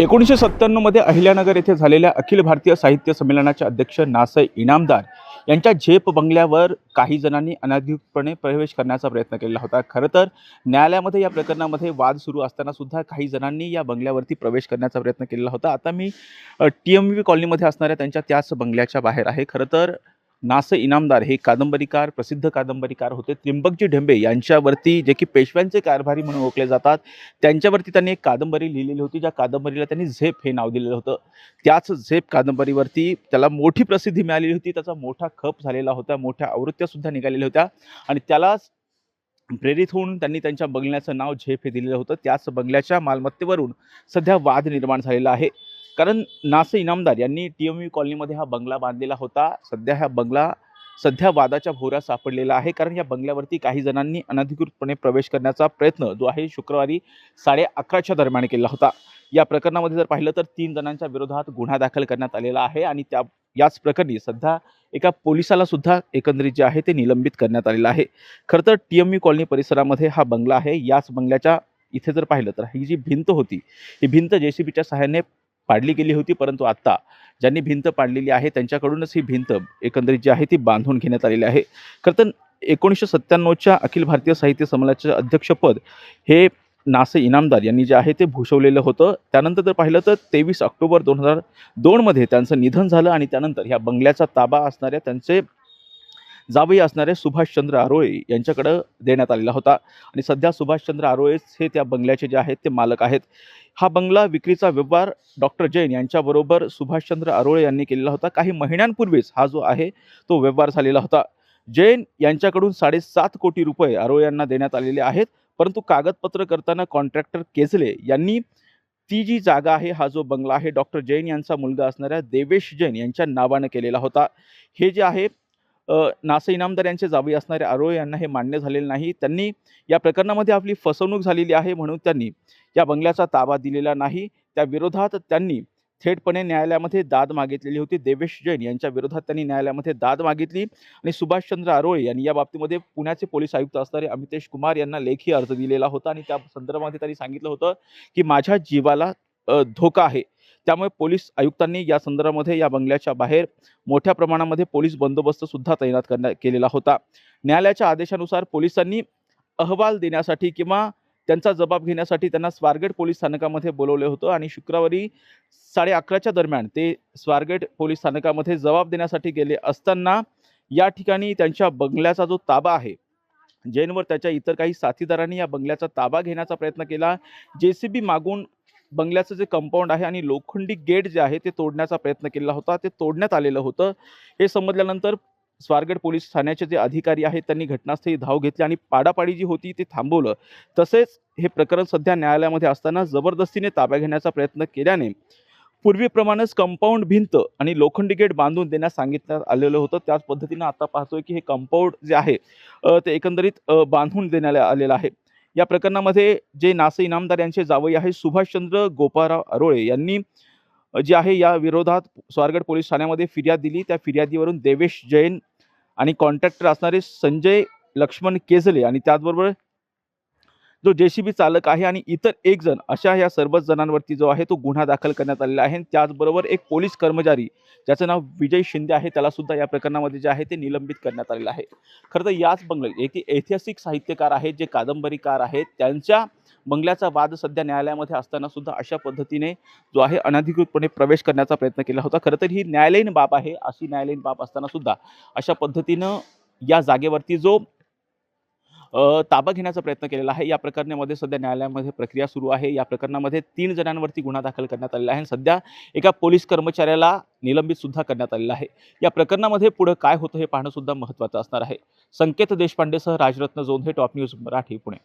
एकोणीसशे सत्त्याण्णवमध्ये अहिल्यानगर येथे झालेल्या अखिल भारतीय साहित्य संमेलनाचे अध्यक्ष नासय इनामदार यांच्या झेप बंगल्यावर काही जणांनी अनाधिकपणे प्रवेश करण्याचा प्रयत्न केलेला होता. खरं तर न्यायालयामध्ये या प्रकरणामध्ये वाद सुरू असताना सुद्धा काही जणांनी या बंगल्यावरती प्रवेश करण्याचा प्रयत्न केलेला होता. आता मी टी एम व्ही कॉलनीमध्ये असणाऱ्या त्यांच्या त्याच बंगल्याच्या बाहेर आहे. खरं तर नास इनामदार हे कादंबरीकार प्रसिद्ध कादंबरीकार होते. त्रिंबकजी ढेंबे यांच्यावरती जे की पेशव्यांचे कारभारी म्हणून ओळखले जातात त्यांच्यावरती त्यांनी एक कादंबरी लिहिलेली होती ज्या कादंबरीला त्यांनी झेप हे नाव दिलेलं होतं. त्याच झेप कादंबरीवरती त्याला मोठी प्रसिद्धी मिळालेली होती त्याचा मोठा खप झालेला होता मोठ्या आवृत्त्यासुद्धा निघालेल्या होत्या आणि त्यालाच प्रेरित होऊन त्यांनी त्यांच्या बंगल्याचं नाव झेप हे दिलेलं होतं. त्याच बंगल्याच्या मालमत्तेवरून सध्या वाद निर्माण झालेला आहे. कारण नासे इनामदार यांनी टी एम यू कॉलनीमध्ये हा बंगला बांधलेला होता. सध्या हा बंगला सध्या वादाच्या भोवऱ्यात सापडलेला आहे. कारण या बंगल्यावरती काही जणांनी अनधिकृतपणे प्रवेश करण्याचा प्रयत्न जो आहे शुक्रवारी साडे अकराच्या दरम्यान केला होता. या प्रकरणामध्ये जर पाहिलं तर तीन जणांच्या विरोधात गुन्हा दाखल करण्यात आलेला आहे आणि त्या याच प्रकरणी सध्या एका पोलिसाला सुद्धा एकंदरीत जे आहे ते निलंबित करण्यात आलेलं आहे. खरं तर टी एम यू कॉलनी परिसरामध्ये हा बंगला आहे. याच बंगल्याच्या इथे जर पाहिलं तर ही जी भिंत होती ही भिंत जे सी बीच्या सहाय्याने पाडली गेली होती परंतु आत्ता ज्यांनी भिंत पाडलेली आहे त्यांच्याकडूनच ही भिंत एकंदरीत जी आहे ती बांधून घेण्यात आलेली आहे. खरं तर एकोणीसशे सत्त्याण्णवच्या अखिल भारतीय साहित्य संमेलनाचे अध्यक्षपद हे नासे इनामदार यांनी जे आहे ते भूषवलेलं होतं. त्यानंतर जर पाहिलं तर तेवीस ऑक्टोबर दोन हजार दोनमध्ये त्यांचं निधन झालं आणि त्यानंतर ह्या बंगल्याचा ताबा असणाऱ्या त्यांचे जावई असणारे सुभाषचंद्र आरोळे यांच्याकडं देण्यात आलेला होता. आणि सध्या सुभाषचंद्र आरोळेच हे त्या बंगल्याचे जे आहेत ते मालक आहेत. हा बंगला विक्रीचा व्यवहार डॉक्टर जैन यांच्याबरोबर सुभाषचंद्र आरोळे यांनी केलेला होता. काही महिन्यांपूर्वीच हा जो आहे तो व्यवहार झालेला होता. जैन यांच्याकडून साडेसात कोटी रुपये आरोळे यांना देण्यात आलेले आहेत. परंतु कागदपत्र करताना कॉन्ट्रॅक्टर केजले यांनी ती जी जागा आहे हा जो बंगला आहे डॉक्टर जैन यांचा मुलगा असणाऱ्या देवेश जैन यांच्या नावानं केलेला होता. हे जे आहे नासा इनामदार यांचे जावई असणारे आरोळे यांना हे मान्य झालेले नाही. त्यांनी या प्रकरणामध्ये आपली फसवणूक झालेली आहे म्हणून त्यांनी या बंगल्याचा ताबा दिलेला नाही. त्या विरोधात त्यांनी थेटपणे न्यायालयामध्ये दाद मागितलेली होती. देवेश जैन यांच्या विरोधात त्यांनी न्यायालयामध्ये दाद मागितली आणि सुभाषचंद्र आरोळे यांनी या बाबतीमध्ये पुण्याचे पोलीस आयुक्त असणारे अमितेश कुमार यांना लेखी अर्ज दिलेला होता आणि त्या संदर्भामध्ये त्यांनी सांगितलं होतं की माझ्या जीवाला धोका आहे. त्यामुळे पोलीस आयुक्तांनी या संदर्भामध्ये या बंगल्याच्या बाहेर मोठ्या प्रमाणामध्ये पोलीस बंदोबस्त सुद्धा तैनात करण्यात केलेला होता. न्यायालयाच्या आदेशानुसार पोलिसांनी अहवाल देण्यासाठी किंवा त्यांचा जबाब घेण्यासाठी त्यांना स्वारगेट पोलीस स्थानकामध्ये बोलवले होतं आणि शुक्रवारी साडे अकराच्या दरम्यान ते स्वारगेट पोलीस स्थानकामध्ये जबाब देण्यासाठी गेले असताना या ठिकाणी त्यांच्या बंगल्याचा जो ताबा आहे जैनवर त्याच्या इतर काही साथीदारांनी या बंगल्याचा ताबा घेण्याचा प्रयत्न केला जे सी बी मागून बंगल्याचं जे कंपाऊंड आहे आणि लोखंडी गेट जे आहे ते तोडण्याचा प्रयत्न केला होता ते तोडण्यात आलेलं होतं. हे समजल्यानंतर स्वारगड पोलीस ठाण्याचे जे अधिकारी आहेत त्यांनी घटनास्थळी धाव घेतली आणि पाडापाडी जी होती ते थांबवलं. तसेच हे प्रकरण सध्या न्यायालयामध्ये असताना जबरदस्तीने ताब्या घेण्याचा प्रयत्न केल्याने पूर्वीप्रमाणेच कंपाऊंड भिंत आणि लोखंडी गेट बांधून देण्यास सांगितण्यात आलेलं होतं. त्याच पद्धतीनं आता पाहतोय की हे कंपाऊंड जे आहे ते एकंदरीत बांधून देण्यात आलेलं आहे. या प्रकरणामध्ये जे नासे इनामदार यांचे जावई आहे सुभाषचंद्र गोपाराव अरोळे यांनी जे आहे या विरोधात स्वारगड पोलीस ठाण्यामध्ये फिर्याद दिली. त्या फिर्यादीवरून देवेश जैन आणि कॉन्ट्रॅक्टर असणारे संजय लक्ष्मण केजले आणि त्याचबरोबर जो जे सी बी चालक आहे आणि इतर एक जण अशा या सर्वच जणांवरती जो आहे तो गुन्हा दाखल करण्यात आलेला आहे. आणि त्याचबरोबर एक पोलीस कर्मचारी ज्याचं नाव विजय शिंदे आहे त्याला सुद्धा या प्रकरणामध्ये जे आहे ते निलंबित करण्यात आलेलं आहे. खरं तर याच बंगले एक ऐतिहासिक साहित्यकार आहेत जे कादंबरीकार आहेत. त्यांच्या बंगल्याचा वाद सध्या न्यायालयामध्ये असताना सुद्धा अशा पद्धतीने जो आहे अनधिकृतपणे प्रवेश करण्याचा प्रयत्न केला होता. खरं तर ही न्यायालयीन बाब आहे अशी न्यायालयीन बाब असताना सुद्धा अशा पद्धतीनं या जागेवरती जो ताबा घेण्याचा प्रयत्न केलेला आहे. या प्रकरणामध्ये सध्या न्यायालयामध्ये प्रक्रिया सुरू आहे. या प्रकरणामध्ये तीन जणांवरती गुन्हा दाखल करण्यात आलेला आहे. आणि सध्या एका पोलीस कर्मचाऱ्याला निलंबित सुद्धा करण्यात आलेलं आहे. या प्रकरणामध्ये पुढं काय होतं हे पाहणं सुद्धा महत्त्वाचं असणार आहे. संकेत देशपांडेसह राजरत्न जोंधे टॉप न्यूज मराठी पुणे.